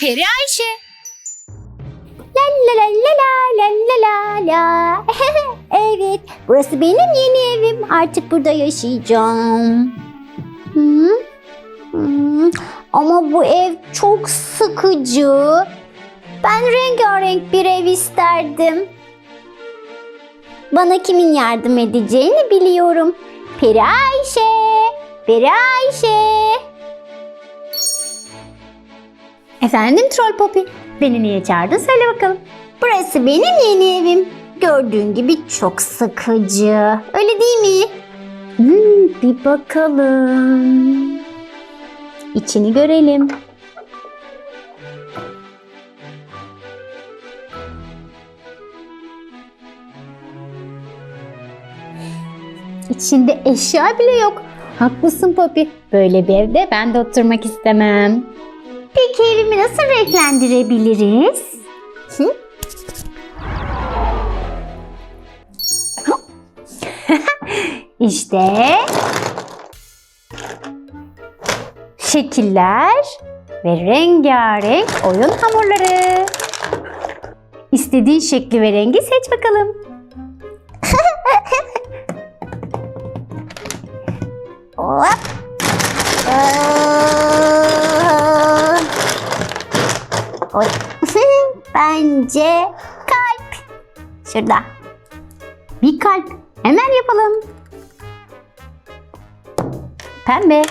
Peri Ayşe. La la la la la la la la. evet, burası benim yeni evim. Artık burada yaşayacağım. Hı? Hı. Ama bu ev çok sıkıcı. Ben rengarenk bir ev isterdim. Bana kimin yardım edeceğini biliyorum. Peri Ayşe, Peri Ayşe. Efendim Troll Poppy, beni niye çağırdın söyle bakalım. Burası benim yeni evim. Gördüğün gibi çok sıkıcı. Öyle değil mi? Hmm, bir bakalım. İçini görelim. İçinde eşya bile yok. Haklısın Poppy. Böyle bir evde ben de oturmak istemem. Peki evimi nasıl renklendirebiliriz? Hı? işte şekiller ve rengarenk oyun hamurları. İstediğin şekli ve rengi seç bakalım. Hop. Bence kalp. Şurada. Bir kalp. Hemen yapalım. Pembe.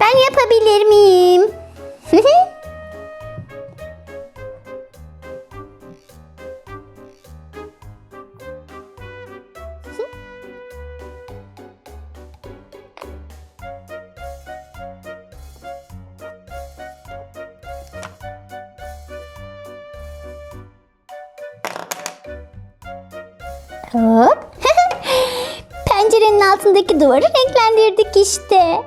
Ben yapabilir miyim? Hop. Pencerenin altındaki duvarı renklendirdik işte.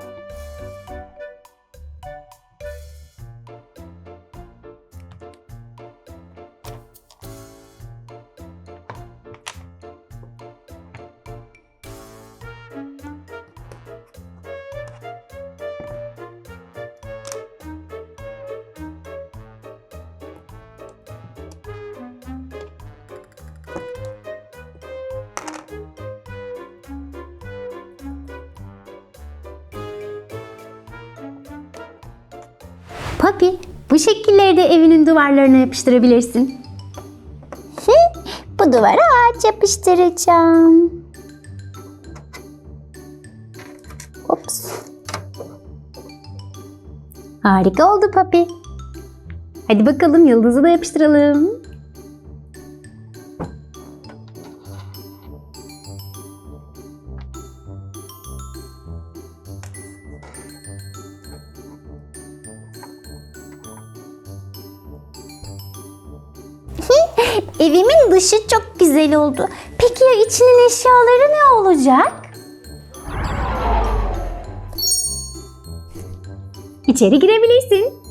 Papi, bu şekilleri de evinin duvarlarına yapıştırabilirsin. bu duvara ağaç yapıştıracağım. Ops. Harika oldu Papi. Hadi bakalım yıldızı da yapıştıralım. Evimin dışı çok güzel oldu. Peki ya içinin eşyaları ne olacak? İçeri girebilirsin.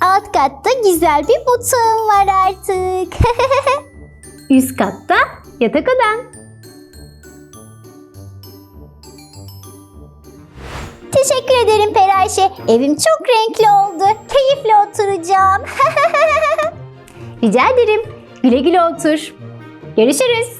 Alt katta güzel bir mutfağım var artık. Üst katta yatak odan. Teşekkür ederim Perayşe. Evim çok renkli oldu. Keyifle oturacağım. Rica ederim. Güle güle otur. Görüşürüz.